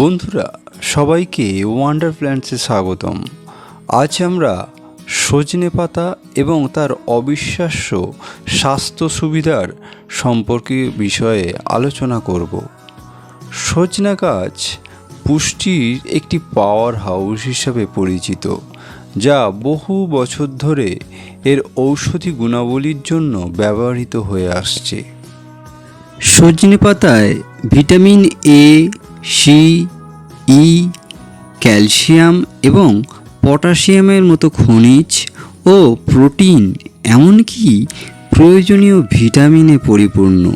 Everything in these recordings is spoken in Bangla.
বন্ধুরা, সবাইকে ওয়ান্ডার প্ল্যান্টসে স্বাগতম। আজ আমরা সজনে পাতা এবং তার অবিশ্বাস্য স্বাস্থ্য সুবিধার সম্পর্কে বিষয়ে আলোচনা করব। সজনা গাছ পুষ্টির একটি পাওয়ার হাউস হিসাবে পরিচিত, যা বহু বছর ধরে এর ঔষধি গুণাবলীর জন্য ব্যবহৃত হয়ে আসছে। সজনে পাতায় vitamin A C, E, calcium এবং পটাশিয়ামের মতো খনিজ ও প্রোটিন এমনকি প্রয়োজনীয় ভিটামিনে পরিপূর্ণ।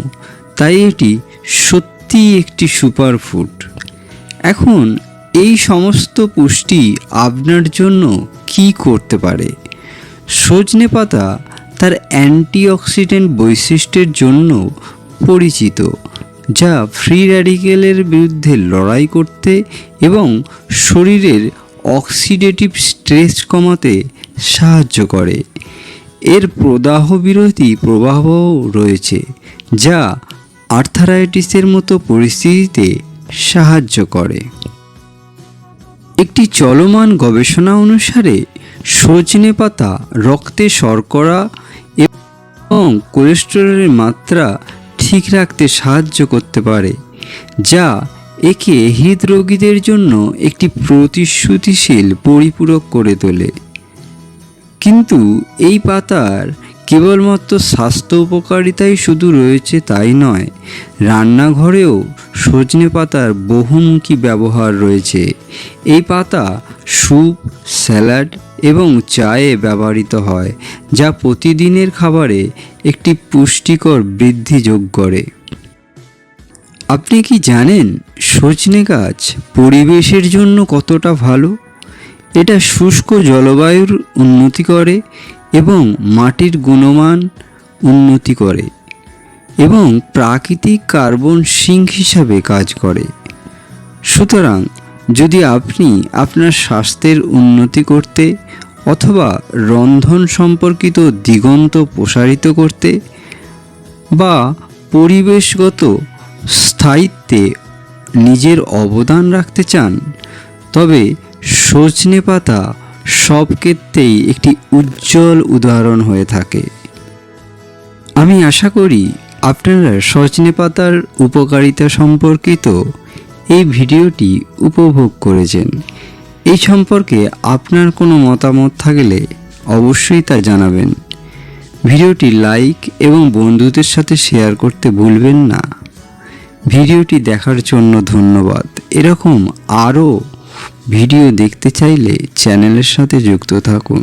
তাই এটি সত্যি একটি সুপারফুড। এখন এই সমস্ত পুষ্টি আপনার জন্য কি করতে পারে? সজনে পাতা তার অ্যান্টিঅক্সিডেন্ট বৈশিষ্ট্যের জন্য পরিচিত। যা ফ্রি র্যাডিকেলের বিরুদ্ধে লড়াই করতে এবং শরীরের অক্সিডেটিভ স্ট্রেস কমাতে সাহায্য করে। এর প্রদাহ বিরোধী প্রভাবও রয়েছে, যা আর্থারাইটিসের মতো পরিস্থিতিতে সাহায্য করে। একটি চলমান গবেষণা অনুসারে, সজনে পাতা রক্তে শর্করা এবং কোলেস্টেরলের মাত্রা ঠিক রাখতে সাহায্য করতে পারে, যা একে হৃদরোগীদের জন্য একটি প্রতিশ্রুতিশীল পরিপূরক করে তোলে। কিন্তু এই পাতার কেবলমাত্র স্বাস্থ্য উপকারিতাই শুধু রয়েছে তাই নয়, রান্নাঘরেও সজনে পাতার বহুমুখী ব্যবহার রয়েছে। এই পাতা স্যুপ, স্যালাড এবং চায়ে ব্যবহৃত হয়, যা প্রতিদিনের খাবারে একটি পুষ্টিকর বৃদ্ধি যোগ করে। আপনি কি জানেন সজনে গাছ পরিবেশের জন্য কতটা ভালো? এটা শুষ্ক জলবায়ুর উন্নতি করে এবং মাটির গুণমান উন্নতি করে এবং প্রাকৃতিক কার্বন সিঙ্ক হিসাবে কাজ করে। সুতরাং যদি আপনি আপনার স্বাস্থ্যের উন্নতি করতে অথবা রন্ধন সম্পর্কিত দিগন্ত প্রসারিত করতে বা পরিবেশগত স্থায়িত্বে নিজের অবদান রাখতে চান, তবে সজনে পাতা সব ক্ষেত্রেই একটি উজ্জ্বল উদাহরণ হয়ে থাকে। আমি আশা করি আপনারা সজনে পাতার উপকারিতা সম্পর্কিত এই ভিডিওটি উপভোগ করেছেন। এই সম্পর্কে আপনার কোনো মতামত থাকলে অবশ্যই তা জানাবেন। ভিডিওটি লাইক এবং বন্ধুদের সাথে শেয়ার করতে ভুলবেন না। ভিডিওটি দেখার জন্য ধন্যবাদ। এরকম আরও ভিডিও দেখতে চাইলে চ্যানেলের সাথে যুক্ত থাকুন।